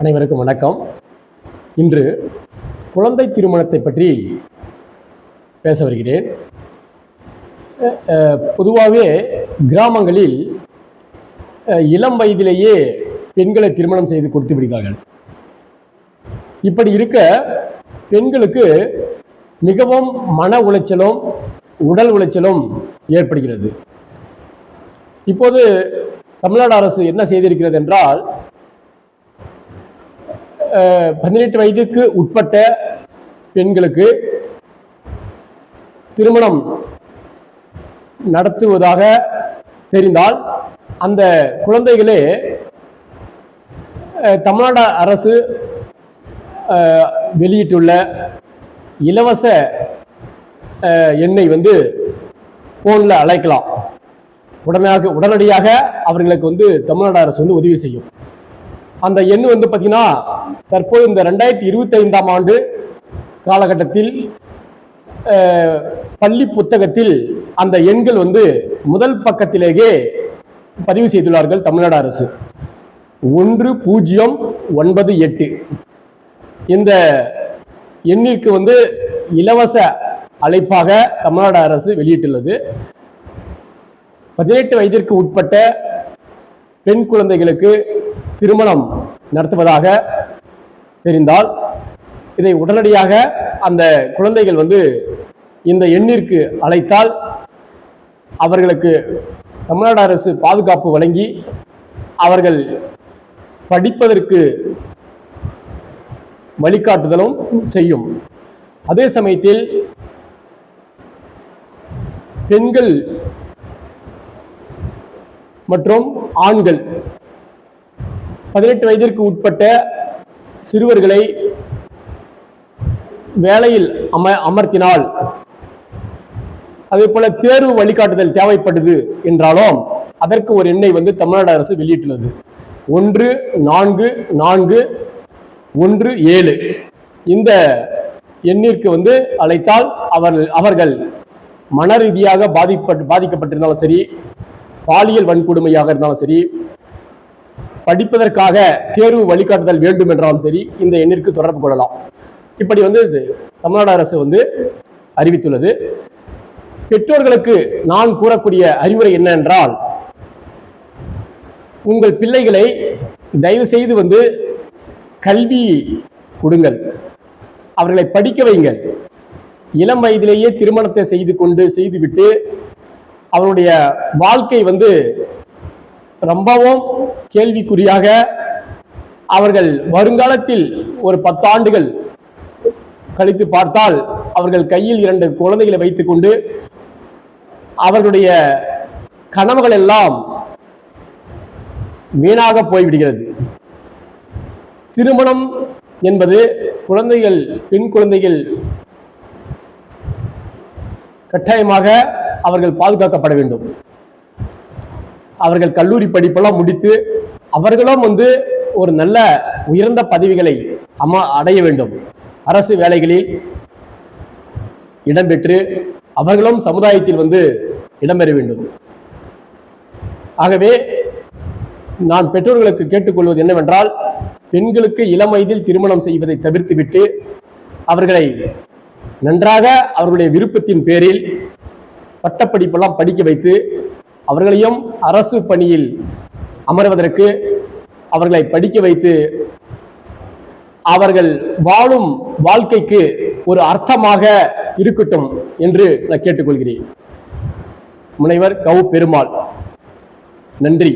அனைவருக்கும் வணக்கம். இன்று குழந்தை திருமணத்தை பற்றி பேச வருகிறேன். பொதுவாகவே கிராமங்களில் இளம் வயதிலேயே பெண்களை திருமணம் செய்து கொடுத்து விடுகிறார்கள். இப்படி இருக்க பெண்களுக்கு மிகவும் மன உளைச்சலும் உடல் உளைச்சலும் ஏற்படுகிறது. இப்போது தமிழ்நாடு அரசு என்ன செய்திருக்கிறது என்றால் பதினெட்டு வயதுக்கு உட்பட்ட பெண்களுக்கு திருமணம் நடத்துவதாக தெரிந்தால் அந்த குழந்தைகளே தமிழ்நாடு அரசு வெளியிட்டுள்ள இலவச எண்ணை வந்து ஃபோனில் அழைக்கலாம். உடனடியாக உடனடியாக அவர்களுக்கு வந்து தமிழ்நாடு அரசு வந்து உதவி செய்யும். அந்த எண் வந்து பார்த்தீங்கன்னா தற்போது இந்த ரெண்டாயிரத்தி இருபத்தி ஐந்தாம் ஆண்டு காலகட்டத்தில் பள்ளி புத்தகத்தில் அந்த எண்கள் வந்து முதல் பக்கத்திலேயே பதிவு செய்துள்ளார்கள் தமிழ்நாடு அரசு. ஒன்று பூஜ்ஜியம் ஒன்பது எட்டு. இந்த எண்ணிற்கு வந்து இலவச அழைப்பாக தமிழ்நாடு அரசு வெளியிட்டுள்ளது. பதினெட்டு வயதிற்கு உட்பட்ட பெண் குழந்தைகளுக்கு திருமணம் நடத்துவதாக தெரிந்தால் இதை உடனடியாக அந்த குழந்தைகள் வந்து இந்த எண்ணிற்கு அழைத்தால் அவர்களுக்கு தமிழ்நாடு அரசு பாதுகாப்பு வழங்கி அவர்கள் படிப்பதற்கு வழிகாட்டுதலும் செய்யும். அதே சமயத்தில் பெண்கள் மற்றும் ஆண்கள் பதினெட்டு வயதிற்கு உட்பட்ட சிறுவர்களை வேலையில் அம அமர்த்தினால் அதே போல தேர்வு வழிகாட்டுதல் தேவைப்படுது என்றாலும் அதற்கு ஒரு எண்ணை வந்து தமிழ்நாடு அரசு வெளியிட்டுள்ளது. ஒன்று நான்கு நான்கு ஒன்று ஏழு. இந்த எண்ணிற்கு வந்து அழைத்தால் அவர் அவர்கள் மன ரீதியாக பாதிப்பட்டு பாதிக்கப்பட்டிருந்தாலும் சரி பாலியல் வன்கொடுமையாக இருந்தாலும் சரி படிப்பதற்காக தேர்வு வழிகாட்டுதல் வேண்டும் என்றாலும் சரி இந்த எண்ணிற்கு தொடர்பு கொள்ளலாம். இப்படி வந்து இது தமிழ்நாடு அரசு வந்து அறிவித்துள்ளது. பெற்றோர்களுக்கு நான் கூறக்கூடிய அறிவுரை என்ன என்றால் உங்கள் பிள்ளைகளை தயவு செய்து வந்து கல்வி கொடுங்கள். அவர்களை படிக்க வைங்கள். இளம் வயதிலேயே திருமணத்தை செய்து கொண்டு செய்துவிட்டு அவருடைய வாழ்க்கை வந்து ரொம்பவும் கேள்விக்குறியாக அவர்கள் வருங்காலத்தில் ஒரு பத்தாண்டுகள் கழித்து பார்த்தால் அவர்கள் கையில் இரண்டு குழந்தைகளை வைத்துக்கொண்டு அவர்களுடைய கனவுகள் எல்லாம் வீணாக போய்விடுகிறது. திருமணம் என்பது குழந்தைகள் பெண் குழந்தைகள் கட்டாயமாக அவர்கள் பாதுகாக்கப்பட வேண்டும். அவர்கள் கல்லூரி படிப்பெல்லாம் முடித்து அவர்களும் வந்து ஒரு நல்ல உயர்ந்த பதவிகளை அம்மா அடைய வேண்டும். அரசு வேலைகளில் இடம்பெற்று அவர்களும் சமுதாயத்தில் வந்து இடம்பெற வேண்டும். ஆகவே நான் பெற்றோர்களுக்கு கேட்டுக்கொள்வது என்னவென்றால் பெண்களுக்கு இளம் வயதில் திருமணம் செய்வதை தவிர்த்துவிட்டு அவர்களை நன்றாக அவர்களுடைய விருப்பத்தின் பேரில் பட்டப்படிப்பெல்லாம் படிக்க வைத்து அவர்களையும் அரசு பணியில் அமர்வதற்கு அவர்களை படிக்க வைத்து அவர்கள் வாழும் வாழ்க்கைக்கு ஒரு அர்த்தமாக இருக்கட்டும் என்று நான் கேட்டுக்கொள்கிறேன். முனைவர் கவு பெருமாள். நன்றி.